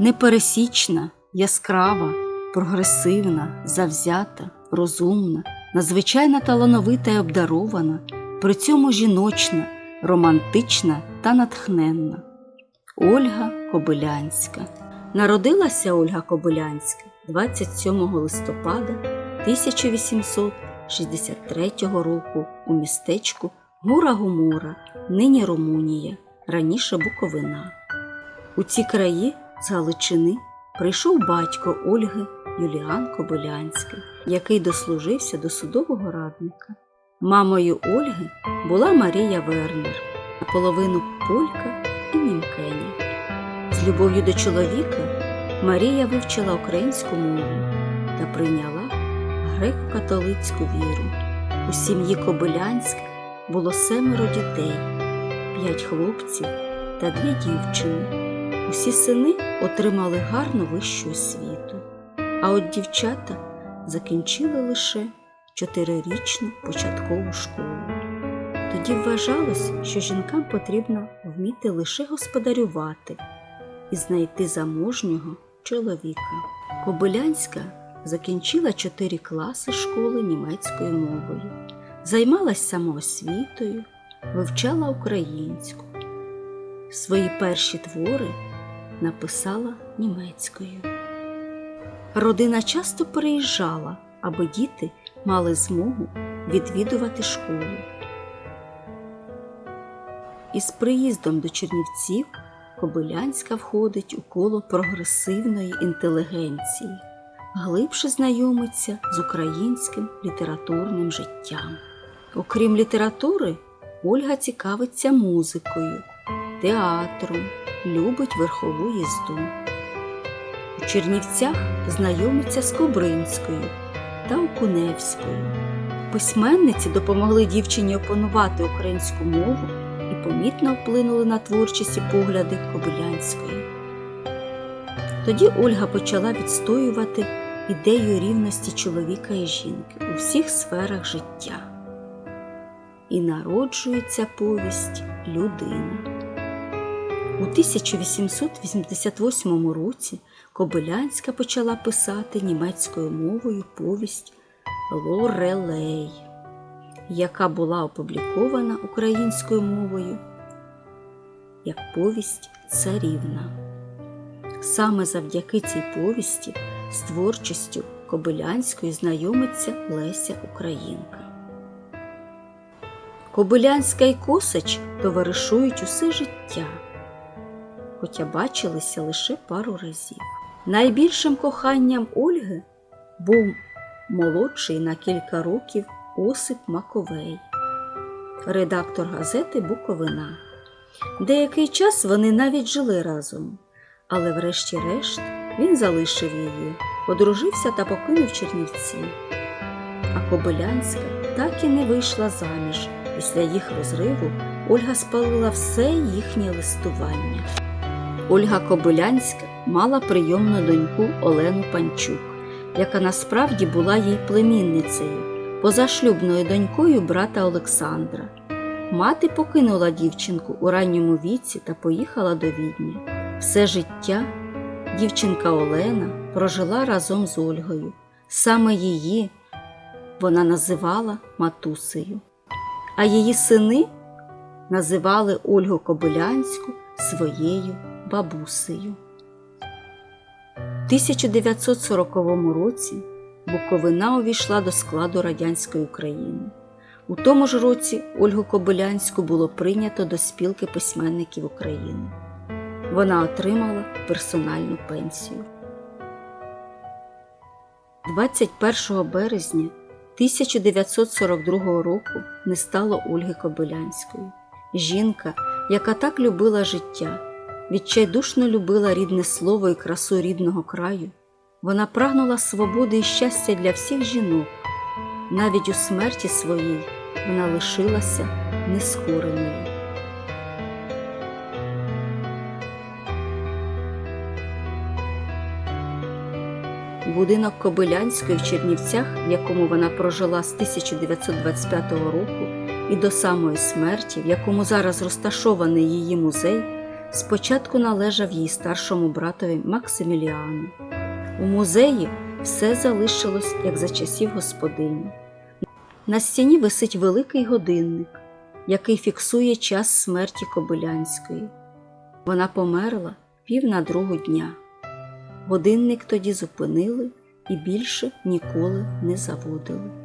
непересічна, яскрава, прогресивна, завзята, розумна, надзвичайно талановита і обдарована, при цьому жіночна, романтична та натхненна. Ольга Кобилянська. Народилася Ольга Кобилянська 27 листопада 1863 року у містечку Гура Гумура, нині Румунія, раніше Буковина. У ці краї з Галичини прийшов батько Ольги Юліан Кобилянський, який дослужився до судового радника. Мамою Ольги була Марія Вернер, наполовину полька і німкеня. З любов'ю до чоловіка Марія вивчила українську мову та прийняла греко-католицьку віру. У сім'ї Кобилянських було семеро дітей, п'ять хлопців та дві дівчини. Усі сини отримали гарну вищу освіту, а от дівчата закінчили лише чотирирічну початкову школу. Тоді вважалось, що жінкам потрібно вміти лише господарювати і знайти заможнього чоловіка. Кобилянська закінчила чотири класи школи німецькою мовою, займалась самоосвітою, вивчала українську. Свої перші твори написала німецькою. Родина часто переїжджала, аби діти мали змогу відвідувати школу. Із приїздом до Чернівців Кобилянська входить у коло прогресивної інтелігенції, глибше знайомиться з українським літературним життям. Окрім літератури, Ольга цікавиться музикою, театром, любить верхову їзду. У Чернівцях знайомиться з Кобринською та Окуневською. Письменниці допомогли дівчині опанувати українську мову і помітно вплинули на творчість погляди Кобилянської. Тоді Ольга почала відстоювати ідею рівності чоловіка і жінки у всіх сферах життя. І народжується повість людина. У 1888 році Кобилянська почала писати німецькою мовою повість Лорелей, яка була опублікована українською мовою як повість Царівна. Саме завдяки цій повісті з творчістю Кобилянської знайомиться Леся Українка. Кобилянська і Косач товаришують усе життя, хоча бачилися лише пару разів. Найбільшим коханням Ольги був молодший на кілька років Осип Маковей, редактор газети Буковина. Деякий час вони навіть жили разом, але врешті-решт він залишив її, одружився та покинув Чернівці. А Кобилянська так і не вийшла заміж. Після їх розриву Ольга спалила все їхнє листування. Ольга Кобилянська мала прийомну доньку Олену Панчук, яка насправді була їй племінницею, позашлюбною донькою брата Олександра. Мати покинула дівчинку у ранньому віці та поїхала до Відня. Все життя дівчинка Олена прожила разом з Ольгою. Саме її вона називала матусею, а її сини називали Ольгу Кобилянську своєю бабусею. У 1940 році Буковина увійшла до складу радянської України. У тому ж році Ольгу Кобилянську було прийнято до спілки письменників України. Вона отримала персональну пенсію. 21 березня 1942 року не стало Ольги Кобилянської. Жінка, яка так любила життя, відчайдушно любила рідне слово і красу рідного краю. Вона прагнула свободи і щастя для всіх жінок. Навіть у смерті своїй вона лишилася нескореною. Будинок Кобилянської в Чернівцях, в якому вона прожила з 1925 року і до самої смерті, в якому зараз розташований її музей, спочатку належав її старшому братові Максиміліану. У музеї все залишилось як за часів господині. На стіні висить великий годинник, який фіксує час смерті Кобилянської. Вона померла пів на другу дня. Годинник тоді зупинили і більше ніколи не заводили.